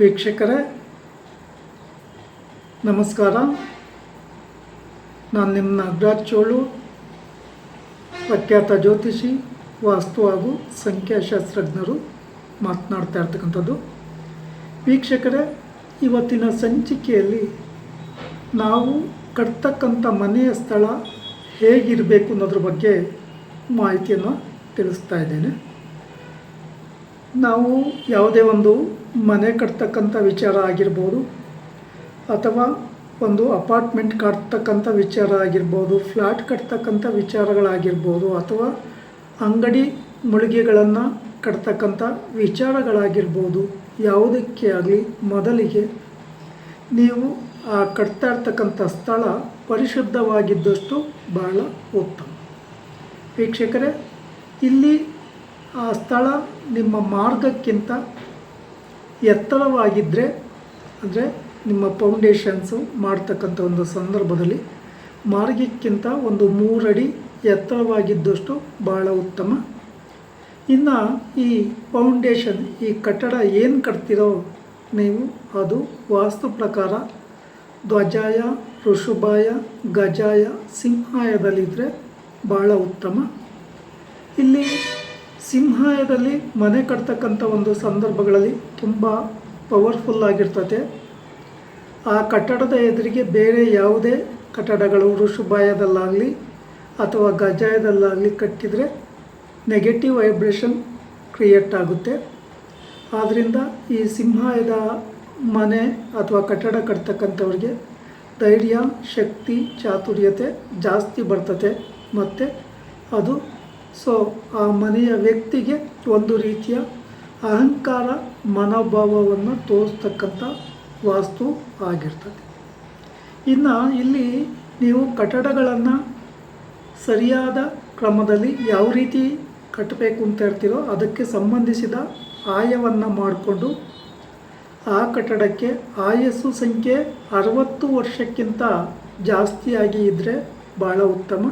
ವೀಕ್ಷಕರೇ, ನಮಸ್ಕಾರ. ನಾನು ನಿಮ್ಮ ನಾಗರಾಜ್ ಚೋಳು, ಪ್ರಖ್ಯಾತ ಜ್ಯೋತಿಷಿ, ವಾಸ್ತು ಹಾಗೂ ಸಂಖ್ಯಾಶಾಸ್ತ್ರಜ್ಞರು ಮಾತನಾಡ್ತಾ ಇರ್ತಕ್ಕಂಥದ್ದು. ವೀಕ್ಷಕರೇ, ಇವತ್ತಿನ ಸಂಚಿಕೆಯಲ್ಲಿ ನಾವು ಕಟ್ತಕ್ಕಂಥ ಮನೆಯ ಸ್ಥಳ ಹೇಗಿರಬೇಕು ಅನ್ನೋದ್ರ ಬಗ್ಗೆ ಮಾಹಿತಿಯನ್ನು ತಿಳಿಸ್ತಾ ಇದ್ದೇನೆ. ನಾವು ಯಾವುದೇ ಒಂದು ಮನೆ ಕಟ್ತಕ್ಕಂಥ ವಿಚಾರ ಆಗಿರ್ಬೋದು, ಅಥವಾ ಒಂದು ಅಪಾರ್ಟ್ಮೆಂಟ್ ಕಟ್ತಕ್ಕಂಥ ವಿಚಾರ ಆಗಿರ್ಬೋದು ಫ್ಲ್ಯಾಟ್ ಕಟ್ತಕ್ಕಂಥ ವಿಚಾರಗಳಾಗಿರ್ಬೋದು, ಅಥವಾ ಅಂಗಡಿ ಮಳಿಗೆಗಳನ್ನು ಕಟ್ತಕ್ಕಂಥ ವಿಚಾರಗಳಾಗಿರ್ಬೋದು, ಯಾವುದಕ್ಕೆ ಆಗಲಿ ಮೊದಲಿಗೆ ನೀವು ಆ ಕಟ್ತಾ ಇರ್ತಕ್ಕಂಥ ಸ್ಥಳ ಪರಿಶುದ್ಧವಾಗಿದ್ದಷ್ಟು ಬಹಳ ಉತ್ತಮ. ವೀಕ್ಷಕರೇ, ಇಲ್ಲಿ ಆ ಸ್ಥಳ ನಿಮ್ಮ ಮಾರ್ಗಕ್ಕಿಂತ ಎತ್ತರವಾಗಿದ್ದರೆ ಅಂದರೆ ನಿಮ್ಮ ಫೌಂಡೇಶನ್ಸು ಮಾಡ್ತಕ್ಕಂಥ ಒಂದು ಸಂದರ್ಭದಲ್ಲಿ ಮಾರ್ಗಕ್ಕಿಂತ ಒಂದು ಮೂರಡಿ ಎತ್ತರವಾಗಿದ್ದಷ್ಟು ಭಾಳ ಉತ್ತಮ. ಇನ್ನು ಈ ಫೌಂಡೇಶನ್ ಈ ಕಟ್ಟಡ ಏನು ಕಟ್ತಿರೋ ನೀವು ಅದು ವಾಸ್ತು ಪ್ರಕಾರ ಧ್ವಜಾಯ, ಋಷುಭಾಯ, ಗಜಾಯ ಸಿಂಹಾಯದಲ್ಲಿದ್ದರೆ ಭಾಳ ಉತ್ತಮ. ಇಲ್ಲಿ ಸಿಂಹಾಯದಲ್ಲಿ ಮನೆ ಕಟ್ತಕ್ಕಂಥ ಒಂದು ಸಂದರ್ಭಗಳಲ್ಲಿ ತುಂಬ ಪವರ್ಫುಲ್ ಆಗಿರ್ತದೆ. ಆ ಕಟ್ಟಡದ ಎದುರಿಗೆ ಬೇರೆ ಯಾವುದೇ ಕಟ್ಟಡಗಳು ಋಷುಭಾಯದಲ್ಲಾಗಲಿ ಅಥವಾ ಗಜಾಯದಲ್ಲಾಗಲಿ ಕಟ್ಟಿದರೆ ನೆಗೆಟಿವ್ ವೈಬ್ರೇಷನ್ ಕ್ರಿಯೇಟ್ ಆಗುತ್ತೆ. ಆದ್ದರಿಂದ ಈ ಸಿಂಹಾಯದ ಮನೆ ಅಥವಾ ಕಟ್ಟಡ ಕಟ್ತಕ್ಕಂಥವ್ರಿಗೆ ಧೈರ್ಯ, ಶಕ್ತಿ, ಚಾತುರ್ಯತೆ ಜಾಸ್ತಿ ಬರ್ತದೆ. ಮತ್ತು ಅದು ಸೊ ಆ ಮನೆಯ ವ್ಯಕ್ತಿಗೆ ಒಂದು ರೀತಿಯ ಅಹಂಕಾರ ಮನೋಭಾವವನ್ನು ತೋರಿಸ್ತಕ್ಕಂಥ ವಾಸ್ತು ಆಗಿರ್ತದೆ. ಇನ್ನು ಇಲ್ಲಿ ನೀವು ಕಟ್ಟಡಗಳನ್ನು ಸರಿಯಾದ ಕ್ರಮದಲ್ಲಿ ಯಾವ ರೀತಿ ಕಟ್ಟಬೇಕು ಅಂತ ಇರ್ತೀರೋ ಅದಕ್ಕೆ ಸಂಬಂಧಿಸಿದ ಆಯವನ್ನು ಮಾಡಿಕೊಂಡು ಆ ಕಟ್ಟಡಕ್ಕೆ ಆಯಸ್ಸು ಸಂಖ್ಯೆ ಅರವತ್ತು ವರ್ಷಕ್ಕಿಂತ ಜಾಸ್ತಿಯಾಗಿ ಇದ್ದರೆ ಭಾಳ ಉತ್ತಮ.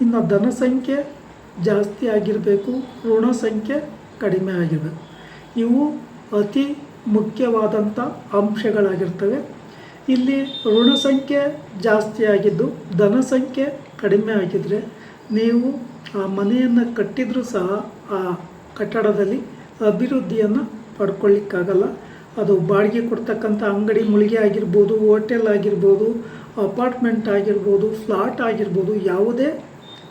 ಇನ್ನು ಧನ ಸಂಖ್ಯೆ ಜಾಸ್ತಿ ಆಗಿರಬೇಕು, ಋಣ ಸಂಖ್ಯೆ ಕಡಿಮೆ ಆಗಿರಬೇಕು ಇವು ಅತಿ ಮುಖ್ಯವಾದಂಥ ಅಂಶಗಳಾಗಿರ್ತವೆ. ಇಲ್ಲಿ ಋಣ ಸಂಖ್ಯೆ ಜಾಸ್ತಿ ಆಗಿದ್ದು, ಧನ ಸಂಖ್ಯೆ ಕಡಿಮೆ ಆಗಿದ್ದರೆ ನೀವು ಆ ಮನೆಯನ್ನು ಕಟ್ಟಿದರೂ ಸಹ ಆ ಕಟ್ಟಡದಲ್ಲಿ ಅಭಿವೃದ್ಧಿಯನ್ನು ಪಡ್ಕೊಳ್ಳಿಕ್ಕಾಗಲ್ಲ. ಅದು ಬಾಡಿಗೆ ಕೊಡ್ತಕ್ಕಂಥ ಅಂಗಡಿ ಮುಳಿಗೆ ಆಗಿರ್ಬೋದು, ಹೋಟೆಲ್ ಆಗಿರ್ಬೋದು, ಅಪಾರ್ಟ್ಮೆಂಟ್ ಆಗಿರ್ಬೋದು, ಫ್ಲಾಟ್ ಆಗಿರ್ಬೋದು, ಯಾವುದೇ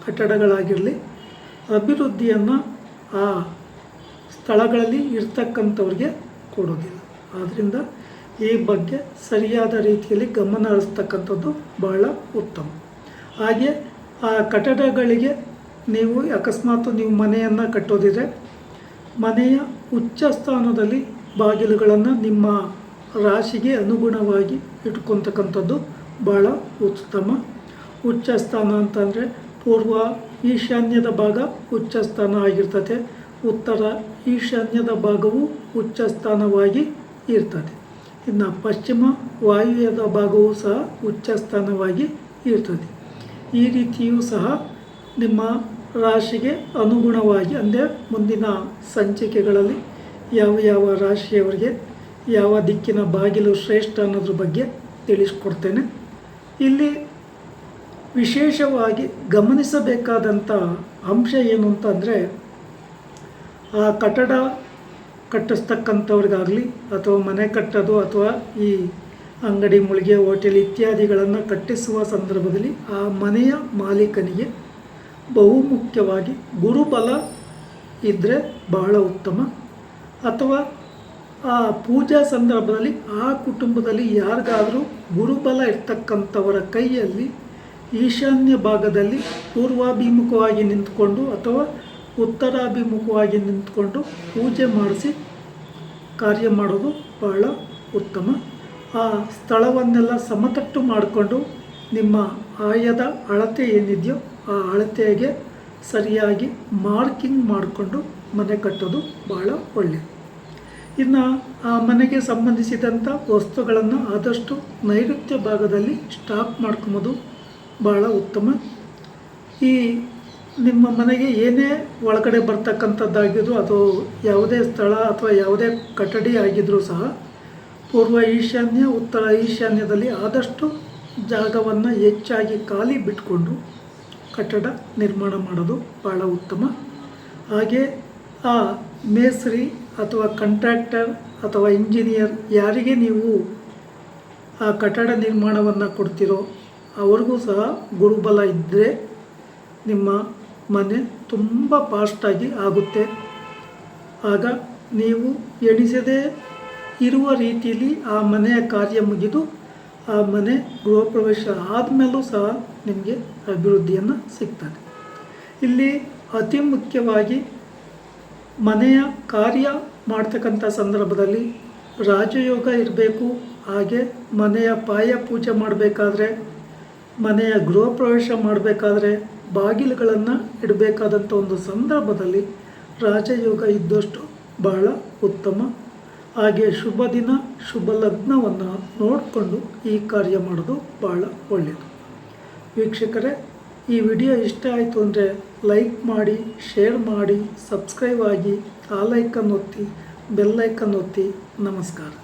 ಕಟ್ಟಡಗಳಾಗಿರಲಿ ಅಭಿವೃದ್ಧಿಯನ್ನು ಆ ಸ್ಥಳಗಳಲ್ಲಿ ಇರ್ತಕ್ಕಂಥವ್ರಿಗೆ ಕೊಡೋದಿಲ್ಲ. ಆದ್ದರಿಂದ ಈ ಬಗ್ಗೆ ಸರಿಯಾದ ರೀತಿಯಲ್ಲಿ ಗಮನ ಹರಿಸ್ತಕ್ಕಂಥದ್ದು ಬಹಳ ಉತ್ತಮ. ಹಾಗೆ ಆ ಕಟ್ಟಡಗಳಿಗೆ ನೀವು ಅಕಸ್ಮಾತ್ ನೀವು ಮನೆಯನ್ನು ಕಟ್ಟೋದಿದ್ರೆ ಮನೆಯ ಉಚ್ಚ ಸ್ಥಾನದಲ್ಲಿ ಬಾಗಿಲುಗಳನ್ನು ನಿಮ್ಮ ರಾಶಿಗೆ ಅನುಗುಣವಾಗಿ ಇಟ್ಕೊತಕ್ಕಂಥದ್ದು ಭಾಳ ಉತ್ತಮ. ಉಚ್ಚ ಸ್ಥಾನ ಅಂತಂದರೆ ಪೂರ್ವ ಈಶಾನ್ಯದ ಭಾಗ ಉಚ್ಚ ಸ್ಥಾನ ಆಗಿರ್ತದೆ. ಉತ್ತರ ಈಶಾನ್ಯದ ಭಾಗವು ಉಚ್ಚ ಸ್ಥಾನವಾಗಿ ಇರ್ತದೆ. ಇನ್ನು ಪಶ್ಚಿಮ ವಾಯುವ್ಯದ ಭಾಗವೂ ಸಹ ಉಚ್ಚ ಸ್ಥಾನವಾಗಿ ಇರ್ತದೆ. ಈ ರೀತಿಯೂ ಸಹ ನಿಮ್ಮ ರಾಶಿಗೆ ಅನುಗುಣವಾಗಿ, ಅಂದರೆ ಮುಂದಿನ ಸಂಚಿಕೆಗಳಲ್ಲಿ ಯಾವ ಯಾವ ರಾಶಿಯವರಿಗೆ ಯಾವ ದಿಕ್ಕಿನ ಬಾಗಿಲು ಶ್ರೇಷ್ಠ ಅನ್ನೋದ್ರ ಬಗ್ಗೆ ತಿಳಿಸ್ಕೊಡ್ತೇನೆ. ಇಲ್ಲಿ ವಿಶೇಷವಾಗಿ ಗಮನಿಸಬೇಕಾದಂಥ ಅಂಶ ಏನು ಅಂತಂದರೆ, ಆ ಕಟ್ಟಡ ಕಟ್ಟಿಸ್ತಕ್ಕಂಥವ್ರಿಗಾಗಲಿ ಅಥವಾ ಮನೆ ಕಟ್ಟೋದು ಅಥವಾ ಈ ಅಂಗಡಿ, ಮುಳಿಗೆ, ಹೋಟೆಲ್ ಇತ್ಯಾದಿಗಳನ್ನು ಕಟ್ಟಿಸುವ ಸಂದರ್ಭದಲ್ಲಿ ಆ ಮನೆಯ ಮಾಲೀಕನಿಗೆ ಬಹುಮುಖ್ಯವಾಗಿ ಗುರುಬಲ ಇದ್ದರೆ ಬಹಳ ಉತ್ತಮ. ಅಥವಾ ಆ ಪೂಜಾ ಸಂದರ್ಭದಲ್ಲಿ ಆ ಕುಟುಂಬದಲ್ಲಿ ಯಾರಿಗಾದರೂ ಗುರುಬಲ ಇರ್ತಕ್ಕಂಥವರ ಕೈಯಲ್ಲಿ ಈಶಾನ್ಯ ಭಾಗದಲ್ಲಿ ಪೂರ್ವಾಭಿಮುಖವಾಗಿ ನಿಂತ್ಕೊಂಡು ಅಥವಾ ಉತ್ತರಾಭಿಮುಖವಾಗಿ ನಿಂತ್ಕೊಂಡು ಪೂಜೆ ಮಾಡಿಸಿ ಕಾರ್ಯ ಮಾಡೋದು ಬಹಳ ಉತ್ತಮ. ಆ ಸ್ಥಳವನ್ನೆಲ್ಲ ಸಮತಟ್ಟು ಮಾಡಿಕೊಂಡು ನಿಮ್ಮ ಆಯದ ಅಳತೆ ಏನಿದೆಯೋ ಆ ಅಳತೆಗೆ ಸರಿಯಾಗಿ ಮಾರ್ಕಿಂಗ್ ಮಾಡಿಕೊಂಡು ಮನೆ ಕಟ್ಟೋದು ಭಾಳ ಒಳ್ಳೆಯದು ಇನ್ನು ಆ ಮನೆಗೆ ಸಂಬಂಧಿಸಿದಂಥ ವಸ್ತುಗಳನ್ನು ಆದಷ್ಟು ನೈಋತ್ಯ ಭಾಗದಲ್ಲಿ ಸ್ಟಾಕ್ ಮಾಡ್ಕೊಬೋದು ಭಾಳ ಉತ್ತಮ. ಈ ನಿಮ್ಮ ಮನೆಗೆ ಏನೇ ಒಳಗಡೆ ಬರ್ತಕ್ಕಂಥದ್ದಾಗಿದ್ರು ಅದು ಯಾವುದೇ ಸ್ಥಳ ಅಥವಾ ಯಾವುದೇ ಕಟ್ಟಡಿ ಆಗಿದ್ರೂ ಸಹ ಪೂರ್ವ ಈಶಾನ್ಯ, ಉತ್ತರ ಈಶಾನ್ಯದಲ್ಲಿ ಆದಷ್ಟು ಜಾಗವನ್ನು ಹೆಚ್ಚಾಗಿ ಖಾಲಿ ಬಿಟ್ಕೊಂಡು ಕಟ್ಟಡ ನಿರ್ಮಾಣ ಮಾಡೋದು ಭಾಳ ಉತ್ತಮ. ಹಾಗೆ ಆ ಮೇಸ್ತ್ರಿ ಅಥವಾ ಕಂಟ್ರಾಕ್ಟರ್ ಅಥವಾ ಇಂಜಿನಿಯರ್ ಯಾರಿಗೆ ನೀವು ಆ ಕಟ್ಟಡ ನಿರ್ಮಾಣವನ್ನು ಕೊಡ್ತಿರೋ ಅವ್ರಿಗೂ ಸಹ ಗುರುಬಲ ಇದ್ದರೆ ನಿಮ್ಮ ಮನೆ ತುಂಬ ಫಾಸ್ಟಾಗಿ ಆಗುತ್ತೆ. ಆಗ ನೀವು ಎಣಿಸದೇ ಇರುವ ರೀತಿಯಲ್ಲಿ ಆ ಮನೆಯ ಕಾರ್ಯ ಮುಗಿದು ಆ ಮನೆ ಗೃಹ ಪ್ರವೇಶ ಆದಮೇಲೂ ಸಹ ನಿಮಗೆ ಅಭಿವೃದ್ಧಿಯನ್ನು ಸಿಗ್ತದೆ. ಇಲ್ಲಿ ಅತಿ ಮುಖ್ಯವಾಗಿ ಮನೆಯ ಕಾರ್ಯ ಮಾಡ್ತಕ್ಕಂಥ ಸಂದರ್ಭದಲ್ಲಿ ರಾಜಯೋಗ ಇರಬೇಕು, ಹಾಗೆ ಮನೆಯ ಪಾಯ ಪೂಜೆ ಮಾಡಬೇಕಾದ್ರೆ ಮನೆಯ ಗೃಹ ಪ್ರವೇಶ ಮಾಡಬೇಕಾದ್ರೆ ಬಾಗಿಲುಗಳನ್ನು ಇಡಬೇಕಾದಂಥ ಒಂದು ಸಂದರ್ಭದಲ್ಲಿ ರಾಜಯೋಗ ಇದ್ದಷ್ಟು ಬಹಳ ಉತ್ತಮ. ಹಾಗೆ ಶುಭ ದಿನ, ಶುಭ ಲಗ್ನವನ್ನು ನೋಡಿಕೊಂಡು ಈ ಕಾರ್ಯ ಮಾಡೋದು ಬಹಳ ಒಳ್ಳೆಯದು. ವೀಕ್ಷಕರೇ, ಈ ವಿಡಿಯೋ ಇಷ್ಟ ಆಯಿತು ಅಂದರೆ ಲೈಕ್ ಮಾಡಿ, ಶೇರ್ ಮಾಡಿ, ಸಬ್ಸ್ಕ್ರೈಬ್ ಆಗಿ, ಆ ಲೈಕನ್ನು ಒತ್ತಿ ಬೆಲ್ಲೈಕನ್ ಒತ್ತಿ. ನಮಸ್ಕಾರ.